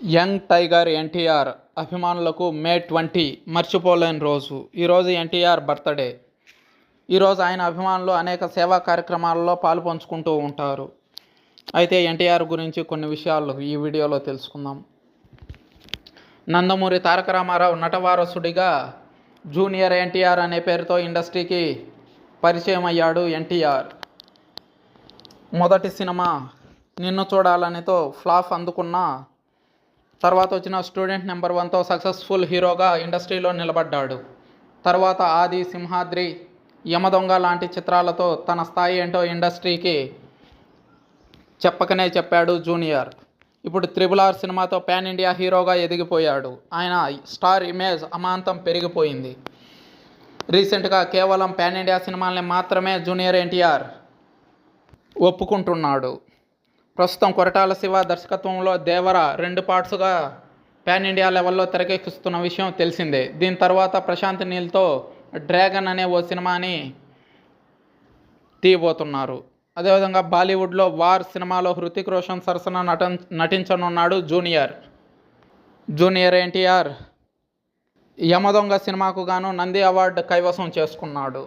Young tiger NTR అభిమానులకు May twenty మర్చిపోలేని రోజు. ఈరోజు ఎన్టీఆర్ బర్త్డే. ఈరోజు ఆయన అభిమానులు అనేక సేవా కార్యక్రమాలలో పాలు పంచుకుంటూ ఉంటారు. అయితే ఎన్టీఆర్ గురించి కొన్ని విషయాలు ఈ వీడియోలో తెలుసుకుందాం. నందమూరి తారక రామారావు నటవారసుడిగా జూనియర్ ఎన్టీఆర్ అనే పేరుతో ఇండస్ట్రీకి పరిచయం అయ్యాడు ఎన్టీఆర్. మొదటి సినిమా నిన్ను చూడాలనితో ఫ్లాప్ అందుకున్న తర్వాత వచ్చిన స్టూడెంట్ నెంబర్ వన్తో సక్సెస్ఫుల్ హీరోగా ఇండస్ట్రీలో నిలబడ్డాడు. తర్వాత ఆది సింహాద్రి యమదొంగ లాంటి చిత్రాలతో తన స్థాయి ఏంటో ఇండస్ట్రీకి చెప్పకనే చెప్పాడు జూనియర్. ఇప్పుడు త్రిబుల్ ఆర్ సినిమాతో పాన్ ఇండియా హీరోగా ఎదిగిపోయాడు. ఆయన స్టార్ ఇమేజ్ అమాంతం పెరిగిపోయింది. రీసెంట్గా కేవలం పాన్ ఇండియా సినిమాల్ని మాత్రమే జూనియర్ ఎన్టీఆర్ ఒప్పుకుంటున్నాడు. ప్రస్తుతం కొరటాల శివ దర్శకత్వంలో దేవర రెండు పార్ట్స్గా పాన్ ఇండియా లెవెల్లో తెరకెక్కిస్తున్న విషయం తెలిసిందే. దీని తర్వాత ప్రశాంత్ నీల్తో డ్రాగన్ అనే ఓ సినిమాని తీయబోతున్నారు. అదేవిధంగా బాలీవుడ్లో వార్ సినిమాలో హృతిక్ రోషన్ సరసన నటన్ నటించనున్నాడు జూనియర్. జూనియర్ ఎన్టీఆర్ యమదొంగ సినిమాకు గాను నంది అవార్డు కైవసం చేసుకున్నాడు.